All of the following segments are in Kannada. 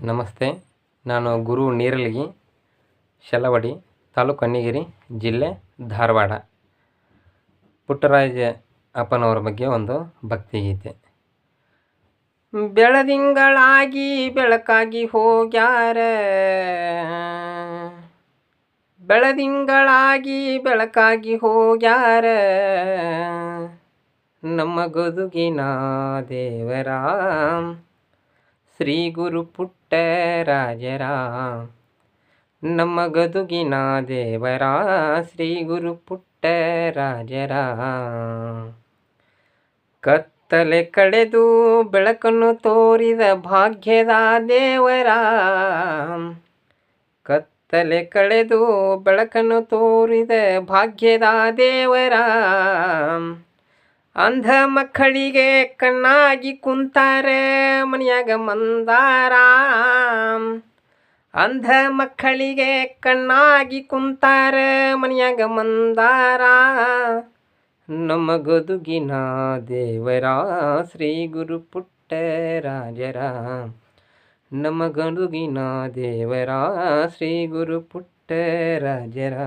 ನಮಸ್ತೆ, ನಾನು ಗುರು ನೀರಲಗಿ ಶಲವಡಿ, ತಾಲೂಕು ಜಿಲ್ಲೆ ಧಾರವಾಡ. ಪುಟ್ಟರಾಜ ಅಪ್ಪನವರ ಬಗ್ಗೆ ಒಂದು ಭಕ್ತಿಗೀತೆ. ಬೆಳದಿಂಗಳಾಗಿ ಬೆಳಕಾಗಿ ಹೋಗ್ಯಾರ. ಬೆಳದಿಂಗಳಾಗಿ ಬೆಳಕಾಗಿ ಹೋಗ್ಯಾರ. ನಮ್ಮ ಗದುಗಿನ ದೇವರ ಶ್ರೀ ಗುರು ಪುಟ್ಟರಾಜರ ನಮ್ಮ ಗದುಗಿನ ದೇವರ ಶ್ರೀ ಗುರು ಪುಟ್ಟರಾಜರ ಕತ್ತಲೆ ಕಡೆದು ಬೆಳಕನ್ನು ತೋರಿದ ಭಾಗ್ಯದ ದೇವರ. ಕತ್ತಲೆ ಕಳೆದು ಬೆಳಕನ್ನು ತೋರಿದ ಭಾಗ್ಯದ ದೇವರ. ಅಂಧ ಮಕ್ಕಳಿಗೆ ಕಣ್ಣಾಗಿ ಕುಂತಾರೆ, ಮನೆಯಾಗ ಮಂದಾರ. ಅಂಧ ಮಕ್ಕಳಿಗೆ ಕಣ್ಣಾಗಿ ಕುಂತಾರೆ, ಮನೆಯಾಗ ಮಂದಾರ. ನಮ್ಮ ಗದುಗಿನ ದೇವರ, ಶ್ರೀ ಗುರು ಪುಟ್ಟರಾಜರ ನಮ್ಮ ಗದುಗಿನ ದೇವರ, ಶ್ರೀ ಗುರು ಪುಟ್ಟರಾಜರ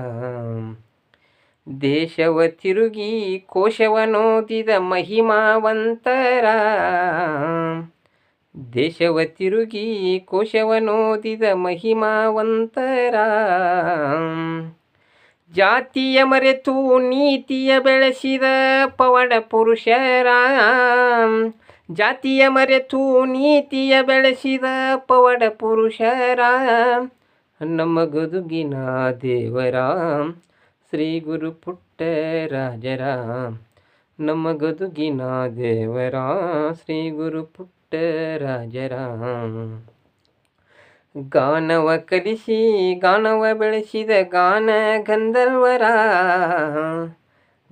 ದೇಶವ ತಿರುಗಿ ಕೋಶವನೋದಿದ ಮಹಿಮಾವಂತರ. ದೇಶವ ತಿರುಗಿ ಕೋಶವನೋದಿದ ಮಹಿಮಾವಂತರ. ಜಾತಿಯ ಮರೆತು ನೀತಿಯ ಬೆಳೆಸಿದ ಪವಡ ಪುರುಷರ. ಜಾತಿಯ ಮರೆತು ನೀತಿಯ ಬೆಳೆಸಿದ ಪವಡ ಪುರುಷರ. ನಮ್ಮ ಗದುಗಿನ ದೇವರ. ಶ್ರೀ ಗುರು ಪುಟ್ಟ ರಾಜರ ನಮ್ಮ ಗದುಗಿನ ದೇವರ, ಶ್ರೀ ಗುರು ಪುಟ್ಟ ರಾಜರ. ಗಾನವ ಕಲಿಸಿ, ಗಾನವ ಬೆಳೆಸಿದ ಗಾನ ಗಂಧರ್ವರ.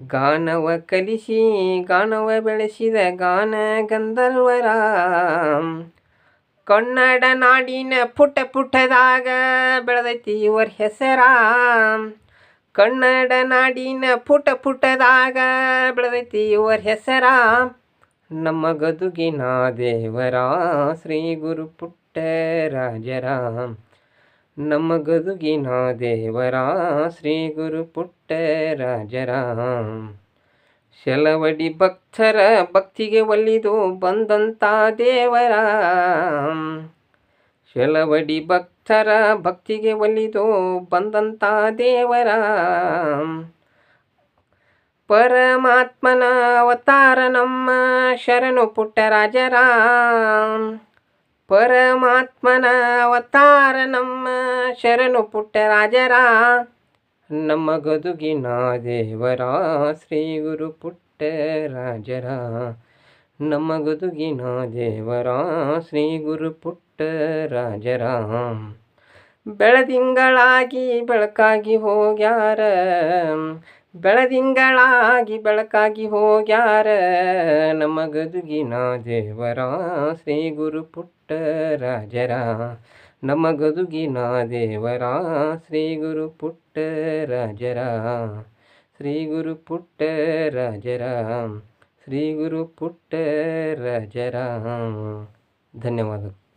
ಗಾನವ ಕಲಿಸಿ, ಗಾನವ ಬೆಳೆಸಿದ ಗಾನ ಗಂಧರ್ವರ. ಕನ್ನಡ ನಾಡಿನ ಪುಟ್ಟ ಪುಟ್ಟದಾಗ ಬೆಳೆದೈತಿ ಇವರ ಹೆಸರ. ಕನ್ನಡ ನಾಡಿನ ಪುಟ ಪುಟದಾಗ ಬೆಳೆದೈತಿ ಇವರ ಹೆಸರ ನಮ್ಮ ಗದುಗಿನ ದೇವರ. ಶ್ರೀ ಗುರು ಪುಟ್ಟರಾಜರ ನಮ್ಮ ಗದುಗಿನ ದೇವರ. ಶ್ರೀ ಗುರು ಪುಟ್ಟರಾಜರ ಶಲವಡಿ ಭಕ್ತರ ಭಕ್ತಿಗೆ ಒಲಿದು ಬಂದಂಥ ದೇವರ. ಶೆಲವಡಿ ಭಕ್ತರ ಭಕ್ತಿಗೆ ಒಲಿದು ಬಂದಂಥ ದೇವರ ಪರಮಾತ್ಮನ ಅವತಾರ ನಮ್ಮ ಶರಣು ಪುಟ್ಟರಾಜರ ಪರಮಾತ್ಮನ ಅವತಾರ ನಮ್ಮ ಶರಣು ಪುಟ್ಟರಾಜರ ನಮ್ಮ ಗದುಗಿನ ದೇವರ, ಶ್ರೀ ಗುರು ಪುಟ್ಟರಾಜರ ನಮ್ಮ ಗದುಗಿನ ದೇವರ, ಶ್ರೀ ಗುರು ಪುಟ್ಟರಾಜರ ಬೆಳದಿಂಗಳಾಗಿ ಬೆಳಕಾಗಿ ಹೋಗ್ಯಾರ. ಬೆಳದಿಂಗಳಾಗಿ ಬೆಳಕಾಗಿ ಹೋಗ್ಯಾರ. ನಮ್ಮ ಗದುಗಿನ ದೇವರ ಶ್ರೀ ಗುರು ಪುಟ್ಟರಾಜರ ನಮ್ಮ ಗದುಗಿನ ದೇವರ ಶ್ರೀ ಗುರು ಪುಟ್ಟರಾಜರ ಶ್ರೀ ಗುರು ಪುಟ್ಟರಾಜರ ಶ್ರೀ ಗುರು ಪುಟ್ಟರಾಜರ ಧನ್ಯವಾದಗಳು.